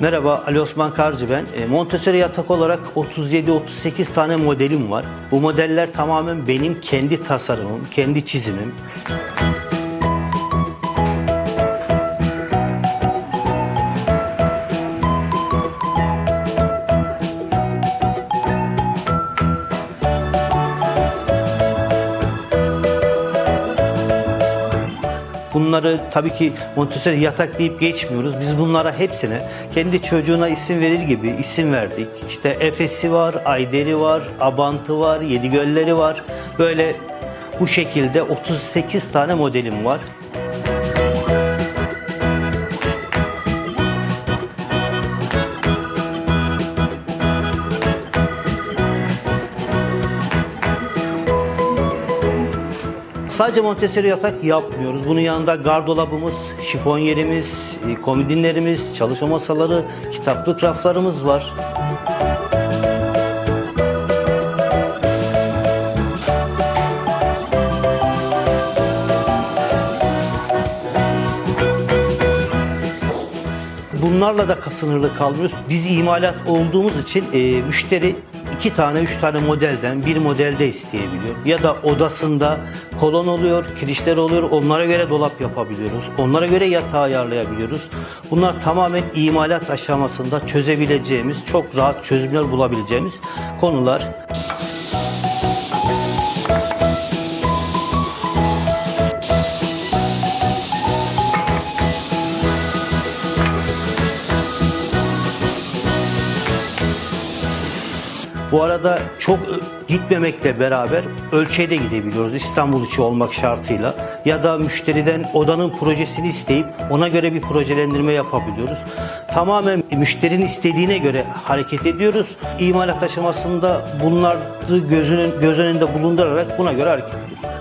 Merhaba Ali Osman Karcı ben. E, Montessori yatak olarak 37-38 tane modelim var. Bu modeller tamamen benim kendi tasarımım, kendi çizimim. Bunları tabii ki Montessori yatak deyip geçmiyoruz. Biz bunlara hepsine kendi çocuğuna isim verir gibi isim verdik. İşte Efes'i var, Ayder'i var, Abant'ı var, Yedigölleri var. Böyle bu şekilde 38 tane modelim var. Sadece Montessori yatak yapmıyoruz. Bunun yanında gardolabımız, şifonyerimiz, e, komodinlerimiz, çalışma masaları, kitaplık raflarımız var. Bunlarla da sınırlı kalmıyoruz. Biz imalat olduğumuz için e, müşteri iki tane, üç tane modelden bir modelde isteyebiliyor. Ya da odasında kolon oluyor, kirişler oluyor. Onlara göre dolap yapabiliyoruz. Onlara göre yatağı ayarlayabiliyoruz. Bunlar tamamen imalat aşamasında çözebileceğimiz, çok rahat çözümler bulabileceğimiz konular. Bu arada çok gitmemekle beraber ölçeğe de gidebiliyoruz İstanbul içi olmak şartıyla. Ya da müşteriden odanın projesini isteyip ona göre bir projelendirme yapabiliyoruz. Tamamen müşterinin istediğine göre hareket ediyoruz. İmalat aşamasında bunları gözünün göz önünde bulundurarak buna göre hareket ediyoruz.